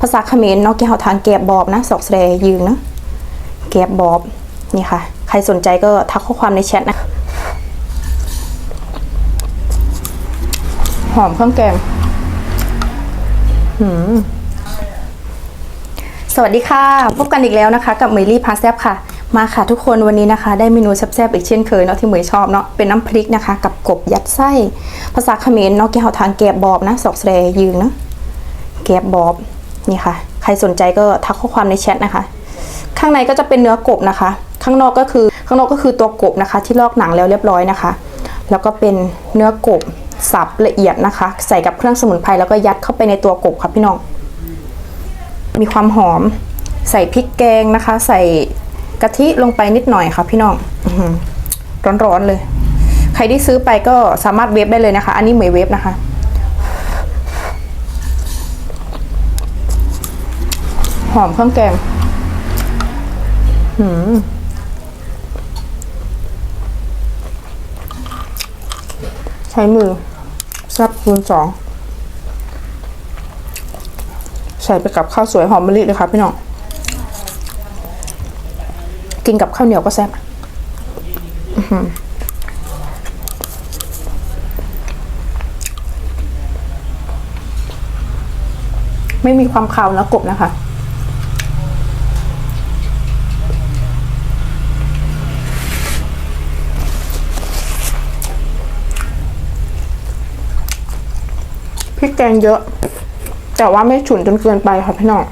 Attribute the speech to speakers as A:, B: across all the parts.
A: ภาษาเขมรเนาะที่เขาทานแกบบอบนะสอกแสดยืงนะแกบบอบนี่ค่ะ ใครสนใจก็ทักข้อความในแชทนะ หอมเครื่องแกงหืมสวัสดีค่ะ พบกันอีกแล้วนะคะ กับเมลี่พาแซบค่ะ มาค่ะทุกคนวันนี้นะคะ ได้เมนูแซ่บๆอีกเช่นเคยเนาะที่เหมยชอบเนาะเป็นน้ำพริกนะคะ กับกบยัดไส้ ภาษาเขมรเนาะที่เขาทานแกบบอบนะสอกแสดยืงนะ แกบบอบนี่ค่ะ ใครสนใจก็ทักข้อความในแชทนะคะ ข้างในก็จะเป็นเนื้อกบนะคะ ข้างนอกก็คือข้างนอกก็คือตัวกบนะคะ ที่ลอกหนังแล้วเรียบร้อยนะคะ แล้วก็เป็นเนื้อกบสับละเอียดนะคะ ใส่กับเครื่องสมุนไพรแล้วก็ยัดเข้าไปในตัวกบค่ะพี่น้อง มีความหอม ใส่พริกแกงนะคะ ใส่กะทิลงไปนิดหน่อยค่ะพี่น้องร้อนๆเลย ใครที่ซื้อไปก็สามารถเวฟได้เลยนะคะ อันนี้เหมยเวฟนะคะ หอมเครื่องแกงหืมใช้มือซับคูณสองใส่ไปกับข้าวสวยหอมมะลิเลยค่ะพี่น้องกินกับข้าวเหนียวก็แซ่บอือหือไม่มีความคาวนะกบนะคะ ริกแกงเยอะ แต่ว่าไม่ฉุนจนเกินไปค่ะพี่น้อง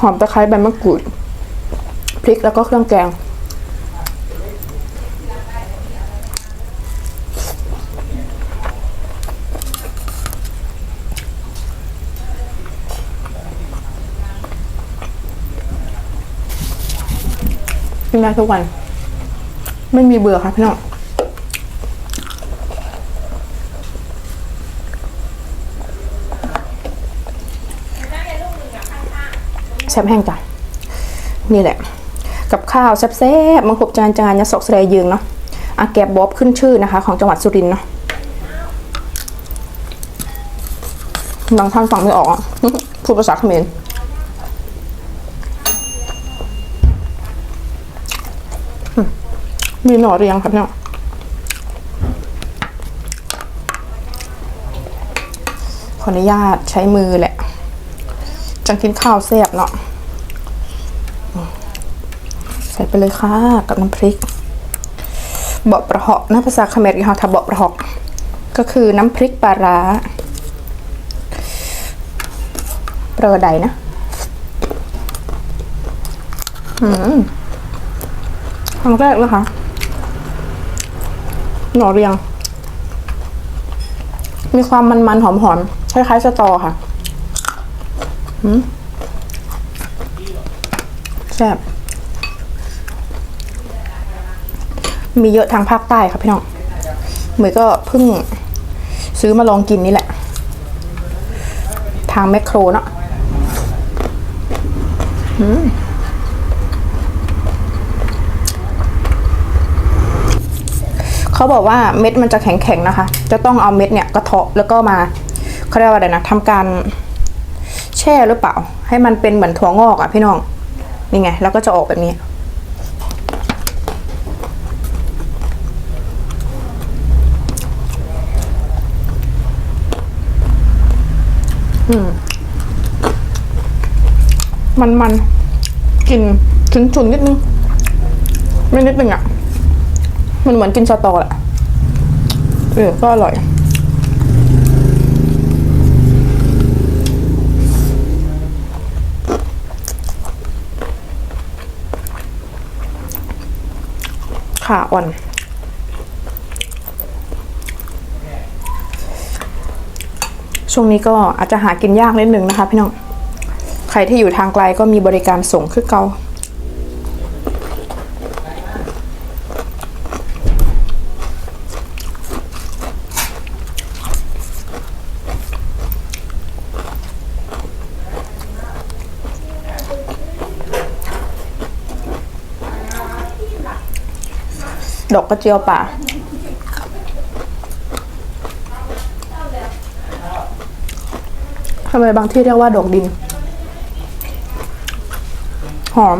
A: หอมตะไคร้ใบมะกรูดพริกแล้วก็เครื่องแกง กินได้ทุกวัน ไม่มีเบื่อค่ะพี่น้อง แซ่บแห้งจ้ะนี่แหละ กับข้าวแซ่บๆมังคบจานจานยะสกแสดยืงเนาะอาแกบบอบขึ้นชื่อนะคะ ของจังหวัดสุรินทร์เนาะบางท่านฟังไม่ออกอะพูดภาษาเขมรมีหน่อเรียงครับเนี่ยขออนุญาตใช้มือแหละจังกินข้าวแซ่บเนาะ ส่ไปเลยค่ะ กับน้ำพริก เบาะประหาะนะภาษาเขมรเขาทำเบาะประหาะก็คือน้ำพริกปลาร้าเปรอใดนะอืมครั้งแรกเลยค่ะ หน่อเรียง มีความมันๆหอมๆคล้ายๆสตอค่ะ อืมแซ่บ มีเยอะทางภาคใต้ครับพี่น้องเหมยก็เพิ่งซื้อมาลองกินนี่แหละ ทางแมคโครเนาะอืมเขาบอกว่าเม็ดมันจะแข็งๆนะคะ จะต้องเอาเม็ดเนี่ยกระเทาะแล้วก็มาเขาเรียกว่าอะไรนะทำการแช่หรือเปล่า ให้มันเป็นเหมือนถั่วงอกอะพี่น้อง นี่ไง แล้วก็จะออกแบบนี้ มันมันกลินฉุนฉุนๆนิดนึง ไม่นิดนึงอะมันเหมือนกินสตอแหละเออก็อร่อย ขาอ่อน ช่วงนี้ก็อาจจะหากินยากนิดนึงนะคะพี่น้อง ใครที่อยู่ทางไกลก็มีบริการส่งคือเกาดอกกระเจียวป่า ทำไมบางที่เรียกว่าดอกดิน หอม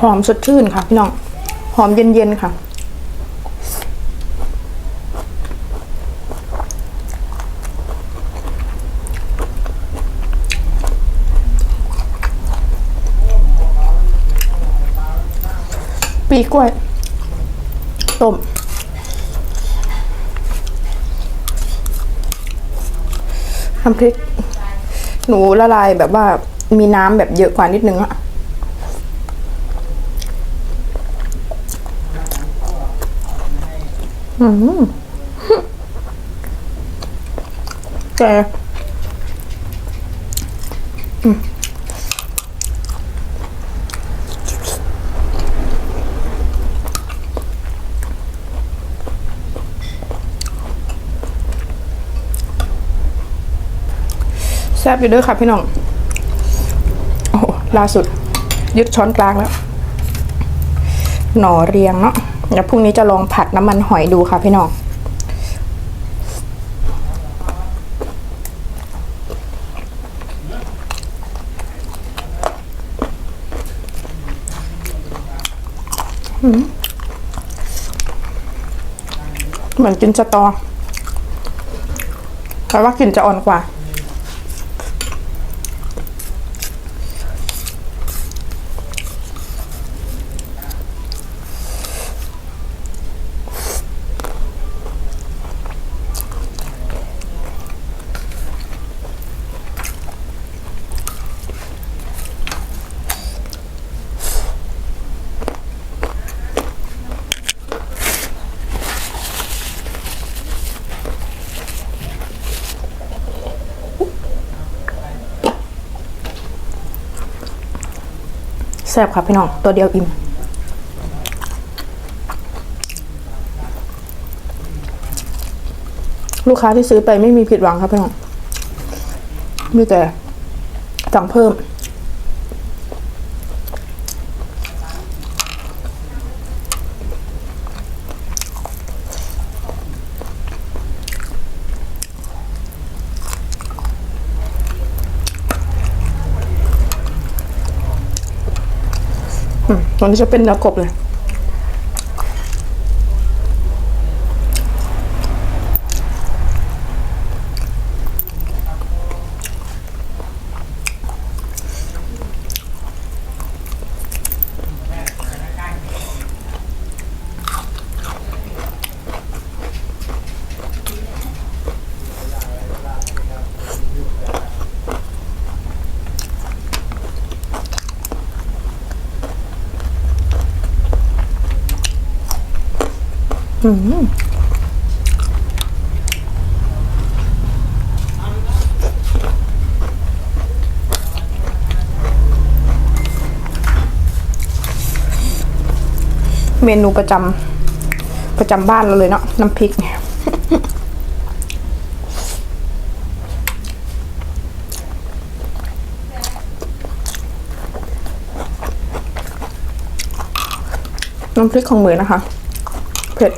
A: หอมสดชื่นค่ะพี่น้อง หอมเย็นๆค่ะ ปีกล้วยต้ม น้ำพริก หนูละลายแบบว่ามีน้ำแบบเยอะกว่านิดนึงอะอืมแกอืม ซ่บอยู่ด้วยค่ะพี่น้อง โอ้โหล่าสุด ยึดช้อนกลางแล้ว หน่อเรียงเนาะเดี๋ยวพรุ่งนี้จะลองผัดน้ำมันหอยดูค่ะพี่น้องเหมือนกินสตอแต่ว่ากลิ่นจะอ่อนกว่า ซ่บครับพี่น้องตัวเดียวอิ่มลูกค้าที่ซื้อไปไม่มีผิดหวังครับพี่น้องมีแต่สั่งเพิ่ม ตอนนี้จะเป็นเนื้อกบเลย เมนูประจำประจำบ้านเราเลยเนาะน้ำพริกเนี่ยน้ำพริกของเหมือนะคะ เผ็ด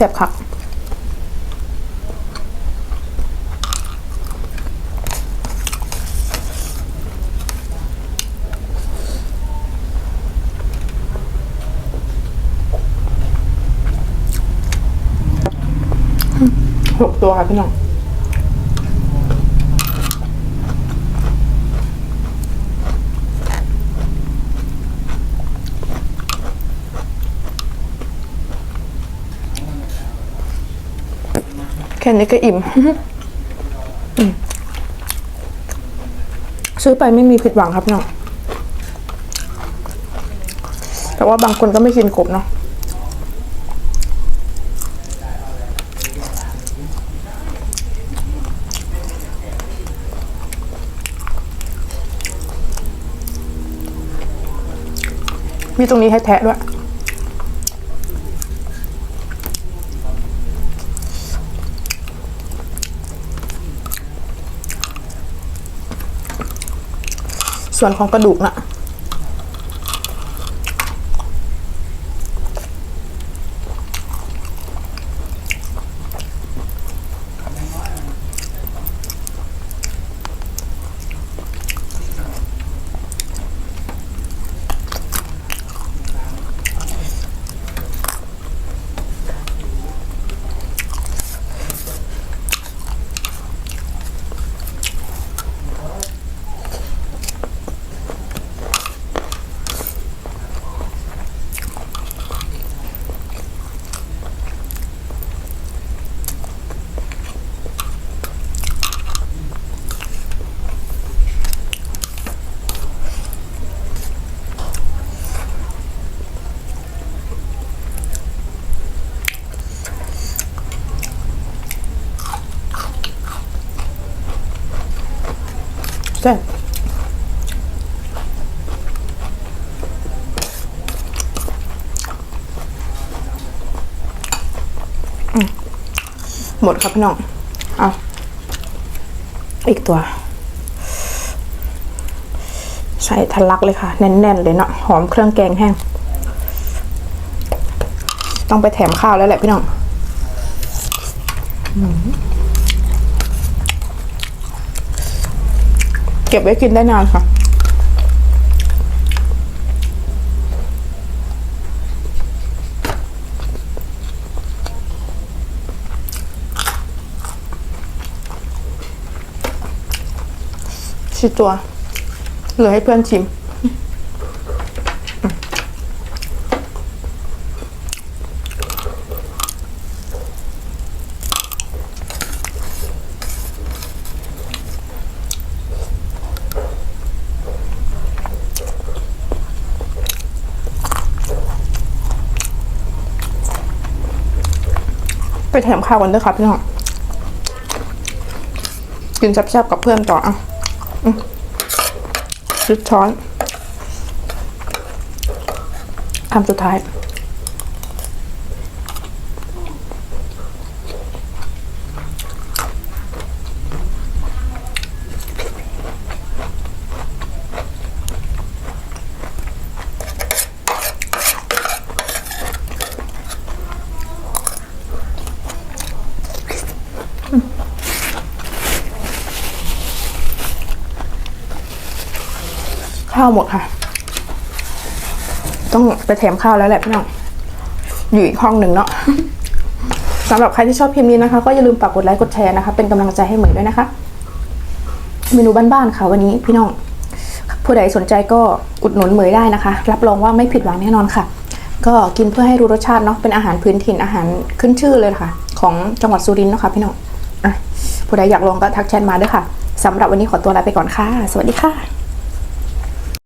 A: แซ่บค่ะหกตัวค่ะพี่น้อง ค่นี้ก็อิ่มอืมซื้อไปไม่มีผิดหวังครับเนาะแต่ว่าบางคนก็ไม่กินกบเนาะมีตรงนี้ให้แทะด้วย ส่วนของกระดูกน่ะ แซ่บหมดครับพี่น้อง เอาอีกตัว ใส่ทะลักเลยค่ะ แน่นๆเลยเนาะ หอมเครื่องแกงแห้ง ต้องไปแถมข้าวแล้วแหละพี่น้อง อืม เก็บไว้กินได้นานค่ะชิตัวเหลือให้เพื่อนชิม ไปแถมข้าวกันด้วยครับพี่น้องกินแซ่บๆกับเพื่อนต่ออะชุดช้อนคำสุดท้าย ข้าวหมดค่ะ ต้องไปแถมข้าวแล้วแหละพี่น้อง อยู่อีกห้องหนึ่งเนาะสำหรับใครที่ชอบคลิปนี้นะคะ ก็อย่าลืมฝากกดไลค์กดแชร์นะคะ เป็นกำลังใจให้เหมยด้วยนะคะ เมนูบ้านๆค่ะวันนี้พี่น้อง ผู้ใดสนใจก็อุดหนุนเหมยได้นะคะ รับรองว่าไม่ผิดหวังแน่นอนค่ะ ก็กินเพื่อให้รู้รสชาติเนาะเป็นอาหารพื้นถิ่นอาหารขึ้นชื่อเลยค่ะ ของจังหวัดสุรินทร์เนาะค่ะพี่น้องอะผู้ใดอยากลองก็ทักแชทมาด้วยค่ะสำหรับวันนี้ขอตัวลาไปก่อนค่ะ สวัสดีค่ะ